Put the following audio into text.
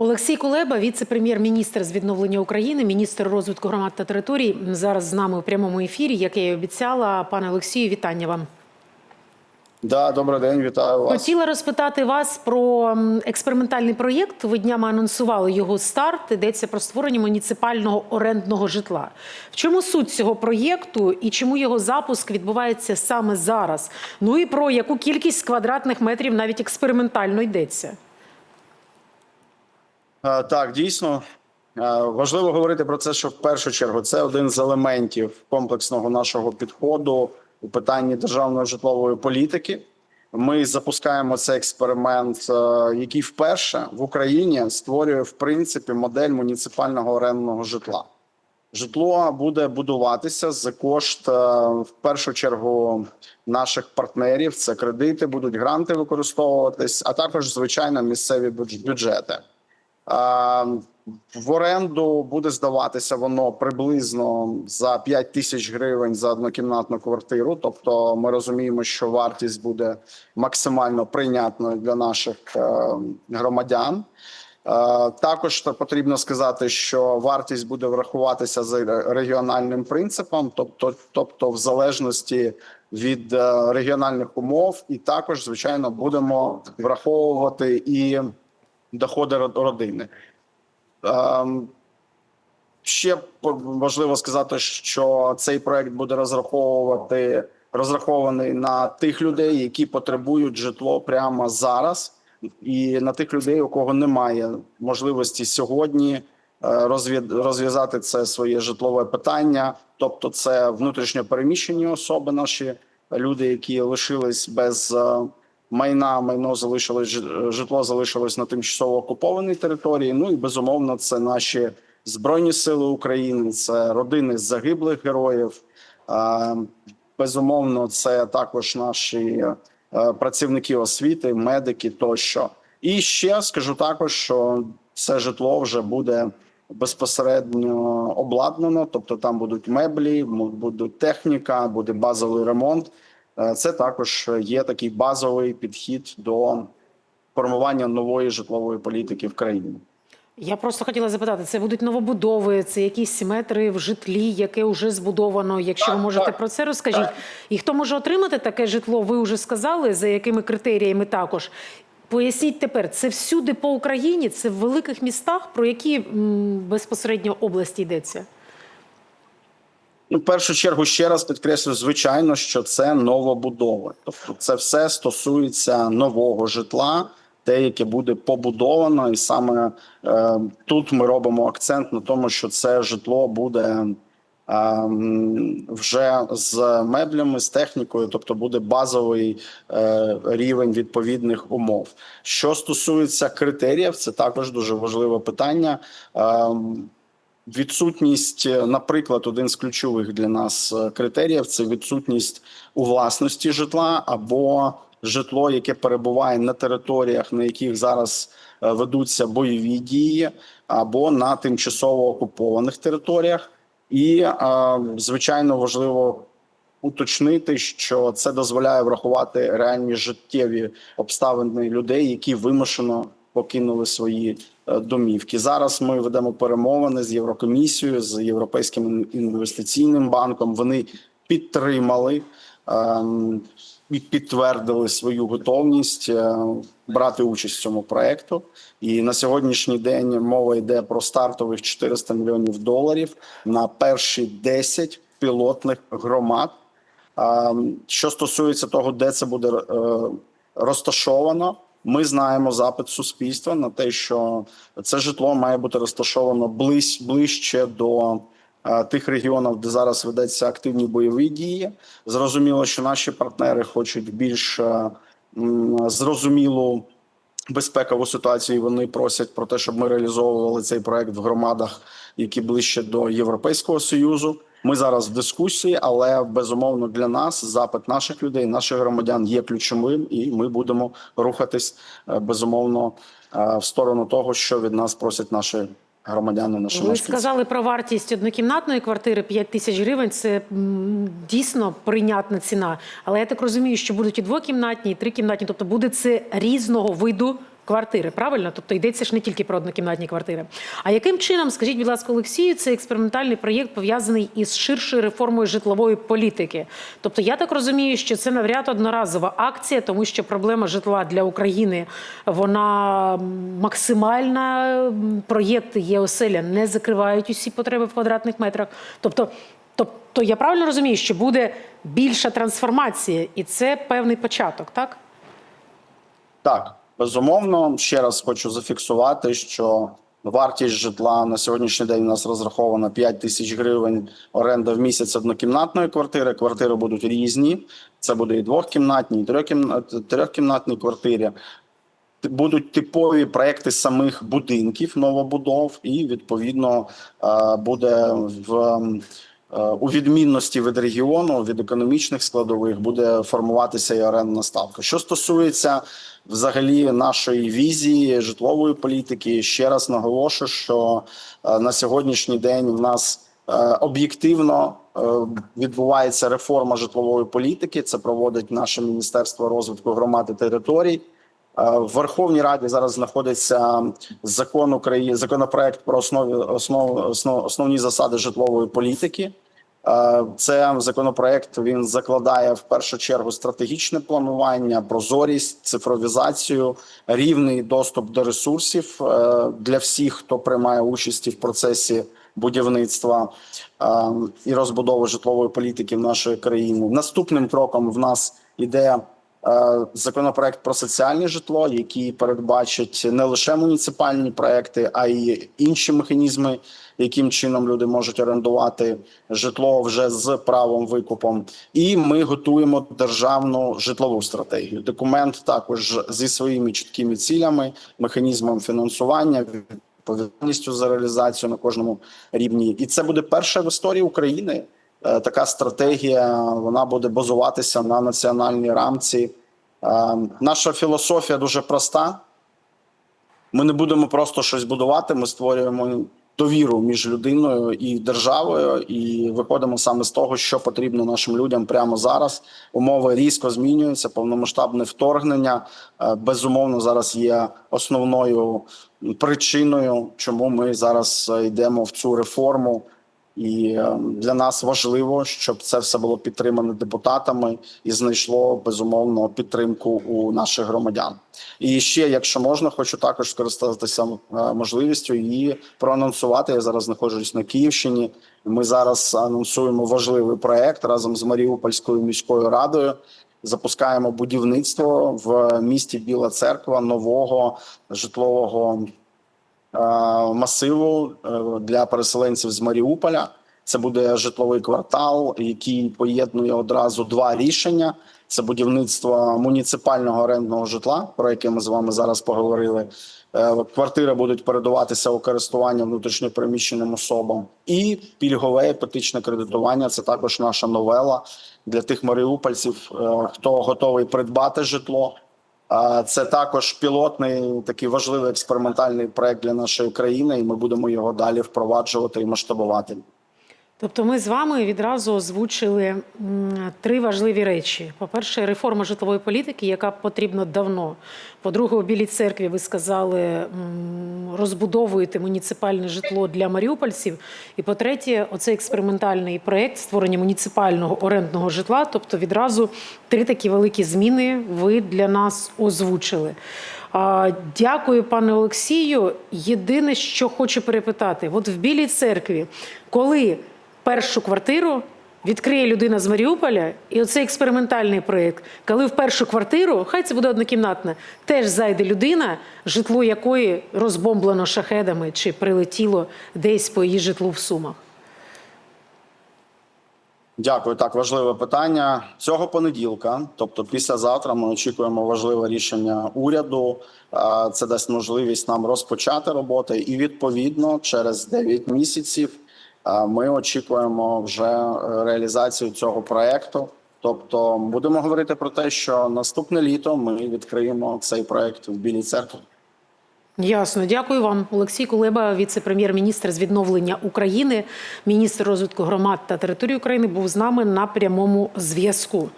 Олексій Кулеба, віце-прем'єр-міністр з відновлення України, міністр розвитку громад та територій, зараз з нами у прямому ефірі, як я і обіцяла. Пане Олексію, вітання вам. Да, добрий день, вітаю вас. Хотіла розпитати вас про експериментальний проєкт. Ви днями анонсували його старт. Йдеться про створення муніципального орендного житла. В чому суть цього проєкту і чому його запуск відбувається саме зараз? Ну і про яку кількість квадратних метрів навіть експериментально йдеться? Так, дійсно важливо говорити про це, що в першу чергу це один з елементів комплексного нашого підходу у питанні державної житлової політики. Ми запускаємо цей експеримент, е, який вперше в Україні створює в принципі модель муніципального орендного житла. Житло буде будуватися за кошт е, в першу чергу наших партнерів. Це кредити, будуть гранти використовуватись, а також звичайно місцеві бюдж- бюджети. В оренду буде здаватися воно приблизно за 5 тисяч гривень за однокімнатну квартиру. Тобто, ми розуміємо, що вартість буде максимально прийнятною для наших е, громадян. Е, Також потрібно сказати, що вартість буде врахуватися за регіональним принципом, тобто, тобто в залежності від е, регіональних умов, і також, звичайно, будемо враховувати і доходи род- родини. Ем, Ще важливо сказати, що цей проект буде розраховувати розрахований на тих людей, які потребують житло прямо зараз, і на тих людей, у кого немає можливості сьогодні е, розв'язати це своє житлове питання. Тобто, це внутрішньо переміщені особи, наші люди, які лишились без е, майна, майно залишилось жи- житло залишилось на тимчасово окупованій території. Ну і безумовно, це наші збройні сили України, це родини загиблих героїв. Е, Безумовно, це також наші е, працівники освіти, медики тощо. І ще скажу також, що це житло вже буде безпосередньо обладнано, тобто там будуть меблі, будуть техніка, буде базовий ремонт. Е, Це також є такий базовий підхід до формування нової житлової політики в країні. Я просто хотіла запитати: це будуть новобудови, це якісь метри в житлі, яке вже збудовано. Якщо ви можете про це розкажіть. І хто може отримати таке житло? Ви вже сказали, за якими критеріями також. Поясніть тепер, це всюди по Україні, це в великих містах, про які безпосередньо області йдеться? Ну, в першу чергу ще раз підкреслю, звичайно, що це новобудови. Тобто, це все стосується нового житла, те, яке буде побудовано, і саме е, тут ми робимо акцент на тому, що це житло буде е, вже з меблями, з технікою, тобто буде базовий е, рівень відповідних умов. Що стосується критеріїв, це також дуже важливе питання. Ем, Відсутність, е, наприклад, один з ключових для нас е, критеріїв це відсутність у власності житла або житло, яке перебуває на територіях, на яких зараз е, ведуться бойові дії, або на тимчасово окупованих територіях. І звичайно важливо уточнити, що це дозволяє врахувати реальні життєві обставини людей, які вимушено покинули свої е, домівки. Зараз ми ведемо перемовини з Єврокомісією, з Європейським інвестиційним банком. Вони підтримали ем, і підтвердили свою готовність е, брати участь в цьому проекту. І на сьогоднішній день мова йде про стартових 400 мільйонів доларів на перші 10 пілотних громад. А, Що стосується того, де це буде е, розташовано, ми знаємо запит суспільства на те, що це житло має бути розташовано ближ, ближче до е, тих регіонів, де зараз ведеться активні бойові дії. Зрозуміло, що наші партнери хочуть більш е, зрозумілу безпекову ситуацію. Вони просять про те, щоб ми реалізовували цей проект в громадах, які ближче до Європейського союзу. Ми зараз в дискусії, але безумовно для нас запит наших людей, наших громадян є ключовим, і ми будемо рухатись е, безумовно е, в сторону того, що від нас просять наші громадяни. Наші Ви мешканці. сказали про вартість однокімнатної квартири 5 тисяч гривень. Це дійсно прийнятна ціна. Але я так розумію, що будуть і двокімнатні, і трикімнатні, тобто буде це різного виду квартири. Правильно? Тобто йдеться ж не тільки про однокімнатні квартири. А яким чином, скажіть, будь ласка, Олексію, цей експериментальний проєкт пов'язаний із ширшою реформою житлової політики? Тобто, я так розумію, що це навряд одноразова акція, тому що проблема житла для України вона максимальна. Проєкти ЄОСЕЛЯ не закривають усі потреби в квадратних метрах. Тобто, тобто я правильно розумію, що буде більша трансформація, і це певний початок, так? Так, безумовно, ще раз хочу зафіксувати, що вартість житла на сьогоднішній день у нас розрахована 5 тисяч гривень оренда в місяць однокімнатної квартири. Квартири будуть різні. Це буде і двохкімнатні, і трьохкімнат- трьохкімнатні квартири. Будуть типові проекти самих будинків новобудов, і відповідно е, буде в у відмінності від регіону, від економічних складових, буде формуватися і орендна ставка. Що стосується взагалі нашої візії житлової політики, ще раз наголошую, що е, на сьогоднішній день в нас е, об'єктивно е, відбувається реформа житлової політики. Це проводить наше міністерство розвитку громад і територій. Е, В Верховній Раді зараз знаходиться закон України, законопроект про основі основ, основ, основні засади житлової політики. Е, Це законопроект він закладає в першу чергу стратегічне планування, прозорість, цифровізацію, рівний доступ до ресурсів е, для всіх, хто приймає участь в процесі будівництва і розбудови житлової політики в нашої країни. Наступним кроком в нас іде законопроект про соціальне житло, який передбачить не лише муніципальні проекти, а й інші механізми, яким чином люди можуть орендувати житло вже з правом викупом. І ми готуємо державну житлову стратегію. Документ також зі своїми чіткими цілями, механізмом фінансування. Відповідальністю за реалізацію на кожному рівні, і це буде перша в історії України Е, така стратегія вона буде базуватися на національній рамці. Е, Наша філософія дуже проста. Ми не будемо просто щось будувати. Ми створюємо довіру між людиною і державою, і виходимо саме з того, що потрібно нашим людям прямо зараз. Умови різко змінюються, повномасштабне вторгнення е, безумовно зараз є основною причиною, чому ми зараз е, йдемо в цю реформу. І е, для нас важливо, щоб це все було підтримано депутатами і знайшло безумовно підтримку у наших громадян. І ще, якщо можна, хочу також скористатися е, можливістю і проанонсувати. Я зараз знаходжусь на Київщині. Ми зараз анонсуємо важливий проект разом з Маріупольською міською радою. Запускаємо будівництво в місті Біла Церква нового житлового масиву е, для переселенців з Маріуполя. Це буде житловий квартал, який поєднує одразу два рішення: це будівництво муніципального орендного житла, про яке ми з вами зараз поговорили. Е, Квартири будуть передаватися у користування внутрішньопереміщеним особам, і пільгове іпотечне кредитування. Це також наша новела для тих маріупольців, е, хто готовий придбати житло. Це також пілотний такий важливий експериментальний проект для нашої країни, і ми будемо його далі впроваджувати і масштабувати. Тобто ми з вами відразу озвучили три важливі речі: по-перше, реформа житлової політики, яка потрібна давно. По-друге, у Білій церкві ви сказали, розбудовуєте муніципальне житло для маріупольців. І по-третє, оцей експериментальний проєкт створення муніципального орендного житла. Тобто відразу три такі великі зміни ви для нас озвучили. Дякую, пане Олексію. Єдине, що хочу перепитати: от в Білій церкві, коли першу квартиру відкриє людина з Маріуполя, і оцей експериментальний проєкт, коли в першу квартиру, хай це буде однокімнатна, теж зайде людина, житло якої розбомблено шахедами чи прилетіло десь по її житлу в Сумах. Дякую. Так, важливе питання. Цього понеділка, тобто післязавтра, ми очікуємо важливе рішення уряду. Це дасть можливість нам розпочати роботи, і відповідно через 9 місяців ми очікуємо вже е, реалізацію цього проекту. Тобто, будемо говорити про те, що наступне літо ми відкриємо цей проект в Білій церкві. Ясно, дякую вам, Олексій Кулеба, віце-прем'єр-міністр з відновлення України, міністр розвитку громад та території України, був з нами на прямому зв'язку.